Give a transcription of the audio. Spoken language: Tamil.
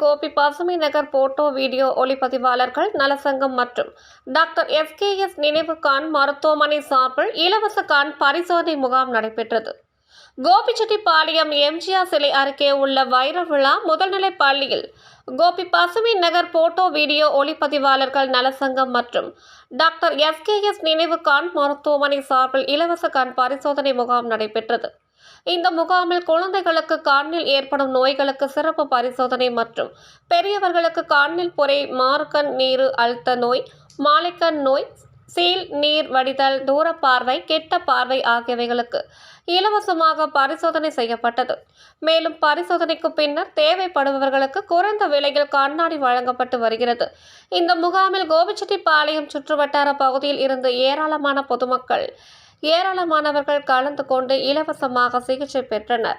கோபி பசுமை நகர் போட்டோ வீடியோ ஒளிப்பதிவாளர்கள் நலசங்கம் மற்றும் டாக்டர் எஸ்கேஎஸ் நினைவு கான் மருத்துவமனை சார்பில் இலவச கான் பரிசோதனை முகாம் நடைபெற்றது. கோபிச்செட்டிப்பாளையம் எம்ஜிஆர் சிலை அருகே உள்ள வைர விழா முதல்நிலை பள்ளியில் கோபி பசுமை நகர் போட்டோ வீடியோ ஒளிப்பதிவாளர்கள் நலசங்கம் மற்றும் டாக்டர் எஸ்கேஎஸ் நினைவு கான் மருத்துவமனை சார்பில் இலவச கான் பரிசோதனை முகாம் நடைபெற்றது. இந்த முகாமில் குழந்தைகளுக்கு கண்ணில் ஏற்படும் நோய்களுக்கு சிறப்பு பரிசோதனை மற்றும் பெரியவர்களுக்கு கண்ணில் பொறை மார்க்கன் நீரு அழுத்த நோய் மாலைக்கண் நோய் சீல் நீர் வடிதல் தூர பார்வை கெட்ட பார்வை ஆகியவைகளுக்கு இலவசமாக பரிசோதனை செய்யப்பட்டது. மேலும் பரிசோதனைக்கு பின்னர் தேவைப்படுபவர்களுக்கு குறைந்த விலையில் கண்ணாடி வழங்கப்பட்டு வருகிறது. இந்த முகாமில் கோபிச்செட்டிப்பாளையம் சுற்றுவட்டார பகுதியில் இருந்து ஏராளமான பொதுமக்கள் ஏராளமானவர்கள் கலந்து கொண்டு இலவசமாக சிகிச்சை பெற்றனர்